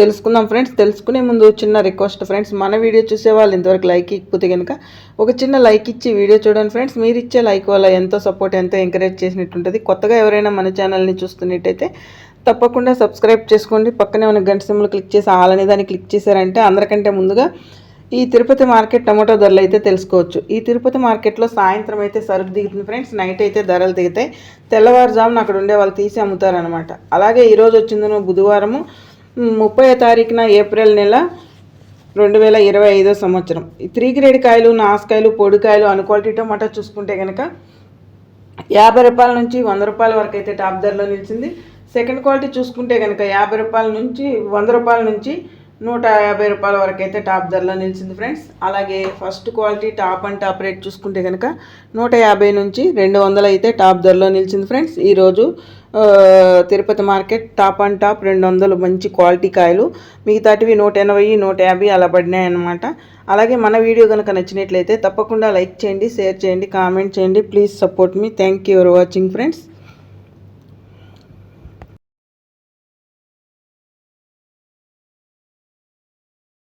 తెలుసుకుందాం ఫ్రెండ్స్. తెలుసుకునే ముందు చిన్న రిక్వెస్ట్ ఫ్రెండ్స్. మన వీడియో చూసే వాళ్ళు ఇంతవరకు లైక్ ఇకపోతే కనుక ఒక చిన్న లైక్ ఇచ్చి వీడియో చూడండి ఫ్రెండ్స్. మీరు ఇచ్చే లైక్ వల్ల ఎంతో సపోర్ట్ ఎంతో ఎంకరేజ్ చేసినట్టుంటుంది. కొత్తగా ఎవరైనా మన ఛానల్ని చూస్తున్నట్టయితే తప్పకుండా సబ్స్క్రైబ్ చేసుకోండి. పక్కనే ఉన్న గంట సింబల్ క్లిక్ చేసి ఆల్ అనే దాన్ని క్లిక్ చేశారంటే అందరికంటే ముందుగా ఈ తిరుపతి మార్కెట్ టమాటో ధరలు అయితే తెలుసుకోవచ్చు. ఈ తిరుపతి మార్కెట్లో సాయంత్రం అయితే సరుకు దిగుతుంది ఫ్రెండ్స్. నైట్ అయితే ధరలు దిగుతాయి తెల్లవారుజామున అక్కడ ఉండే వాళ్ళు తీసి అమ్ముతారనమాట అలాగే ఈరోజు వచ్చిందను బుధవారము ముప్పై తారీఖున ఏప్రిల్ నెల రెండు వేల ఇరవై ఐదో సంవత్సరం. ఈ త్రీ గ్రేడ్ కాయలు నాసుకాయలు పొడికాయలు అను క్వాలిటీ టమాటా చూసుకుంటే కనుక యాభై రూపాయల నుంచి వంద రూపాయల వరకు అయితే టాప్ ధరలో నిలిచింది. సెకండ్ క్వాలిటీ చూసుకుంటే కనుక యాభై రూపాయల నుంచి వంద రూపాయల నుంచి నూట యాభై రూపాయల వరకు అయితే టాప్ ధరలో నిలిచింది ఫ్రెండ్స్. అలాగే first quality top and top rate చూసుకుంటే కనుక నూట యాభై నుంచి రెండు వందలు అయితే టాప్ ధరలో నిలిచింది ఫ్రెండ్స్. ఈరోజు Tirupati market top and top రెండు వందలు మంచి క్వాలిటీ కాయలు. మిగతాటివి నూట ఎనభై నూట యాభై అలా పడినాయన్నమాట. అలాగే మన వీడియో కనుక నచ్చినట్లయితే తప్పకుండా లైక్ చేయండి షేర్ చేయండి కామెంట్ చేయండి. Please support me. Thank you for watching friends.